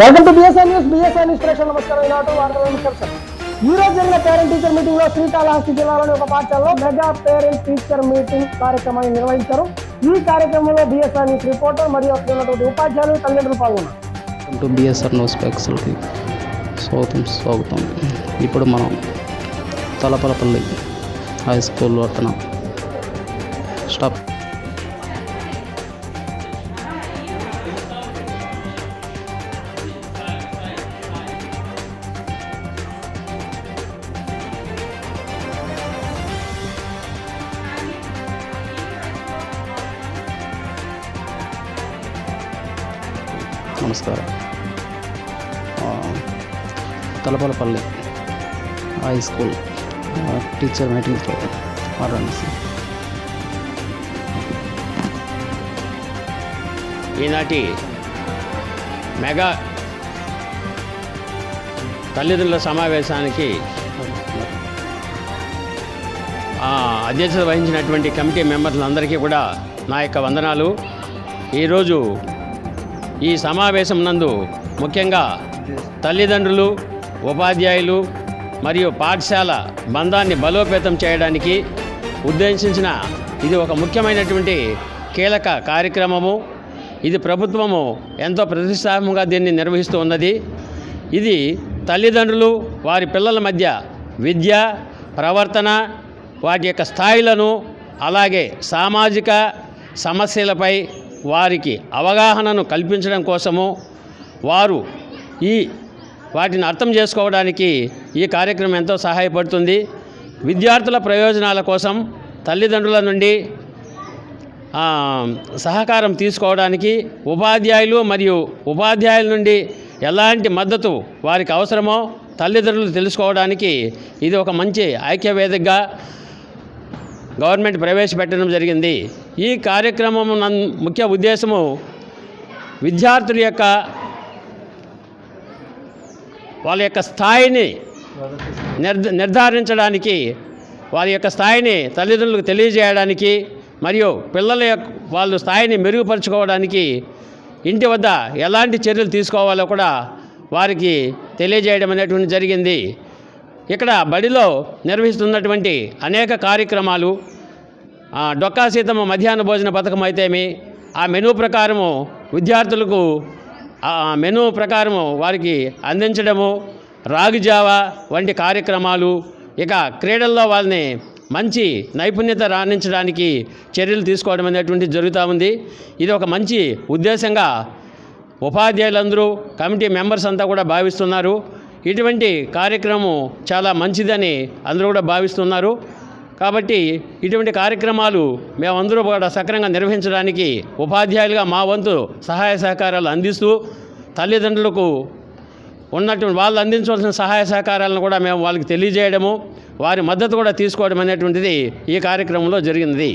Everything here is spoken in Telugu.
Welcome to BSR news BSR news ప్రేక్షకులు నమస్కారం ఈనాటి వార్తల నిమిషం ఈ రోజు జరిగిన పేరెంట్ టీచర్ మీటింగ్లో శ్రీకాళహస్తి జిల్లాలోని ఒక పాఠశాలలో మెగా పేరెంట్ టీచర్ మీటింగ్ కార్యక్రమాన్ని నిర్వహించారు. ఈ కార్యక్రమంలో బిఎస్ఆర్ న్యూస్ రిపోర్టర్ మరియు అక్కడ ఉపాధ్యాయులు తల్లిదండ్రులు పాల్గొన్నారు. టు బిఎస్ఆర్ న్యూస్ ప్రేక్షకులకి స్వాగతం స్వాగతం. ఇప్పుడు మనం తలపలపల్లి హై స్కూల్ వర్తన స్టాప్ నమస్కారం. తలపలపల్లి హై స్కూల్ టీచర్ మీటింగ్తో మాట్లాడండి సార్. ఈనాటి మెగా తల్లిదండ్రుల సమావేశానికి అధ్యక్షత వహించినటువంటి కమిటీ మెంబర్లందరికీ కూడా నా యొక్క వందనాలు. ఈరోజు ఈ సమావేశం నందు ముఖ్యంగా తల్లిదండ్రులు ఉపాధ్యాయులు మరియు పాఠశాల బంధాన్ని బలోపేతం చేయడానికి ఉద్దేశించిన ఇది ఒక ముఖ్యమైనటువంటి కీలక కార్యక్రమము. ఇది ప్రభుత్వము ఎంతో ప్రతిష్టాత్మకంగా దీన్ని నిర్వహిస్తూ ఉన్నది. ఇది తల్లిదండ్రులు వారి పిల్లల మధ్య విద్య ప్రవర్తన వాటి యొక్క స్థాయిలను అలాగే సామాజిక సమస్యలపై వారికి అవగాహనను కల్పించడం కోసము వారు ఈ వాటిని అర్థం చేసుకోవడానికి ఈ కార్యక్రమం ఎంతో సహాయపడుతుంది. విద్యార్థుల ప్రయోజనాల కోసం తల్లిదండ్రుల నుండి సహకారం తీసుకోవడానికి ఉపాధ్యాయులు మరియు ఉపాధ్యాయుల నుండి ఎలాంటి మద్దతు వారికి అవసరమో తల్లిదండ్రులు తెలుసుకోవడానికి ఇది ఒక మంచి ఐక్యవేదికగా గవర్నమెంట్ ప్రవేశపెట్టడం జరిగింది. ఈ కార్యక్రమం నన్ ముఖ్య ఉద్దేశము విద్యార్థుల యొక్క వాళ్ళ యొక్క స్థాయిని నిర్ధ నిర్ధారించడానికి వారి యొక్క స్థాయిని తల్లిదండ్రులకు తెలియజేయడానికి మరియు పిల్లల యొక్క వాళ్ళ స్థాయిని మెరుగుపరుచుకోవడానికి ఇంటి వద్ద ఎలాంటి చర్యలు తీసుకోవాలో కూడా వారికి తెలియజేయడం అనేటువంటి జరిగింది. ఇక్కడ బడిలో నిర్వహిస్తున్నటువంటి అనేక కార్యక్రమాలు డొక్కా సీతమ్మ మధ్యాహ్న భోజన పథకం అయితేమి ఆ మెనూ ప్రకారము విద్యార్థులకు ఆ మెనూ ప్రకారము వారికి అందించడము రాగి వంటి కార్యక్రమాలు ఇక క్రీడల్లో వాళ్ళని మంచి నైపుణ్యత రాణించడానికి చర్యలు తీసుకోవడం అనేటువంటిది జరుగుతూ ఉంది. ఇది ఒక మంచి ఉద్దేశంగా ఉపాధ్యాయులందరూ కమిటీ మెంబర్స్ అంతా కూడా భావిస్తున్నారు. ఇటువంటి కార్యక్రమం చాలా మంచిదని అందరూ కూడా భావిస్తున్నారు. కాబట్టి ఇటువంటి కార్యక్రమాలు మేమందరూ కూడా సక్రమంగా నిర్వహించడానికి ఉపాధ్యాయులుగా మా వంతు సహాయ సహకారాలు అందిస్తూ తల్లిదండ్రులకు ఉన్నటువంటి వాళ్ళు అందించవలసిన సహాయ సహకారాలను కూడా మేము వాళ్ళకి తెలియజేయడము వారి మద్దతు కూడా తీసుకోవడం అనేటువంటిది ఈ కార్యక్రమంలో జరిగింది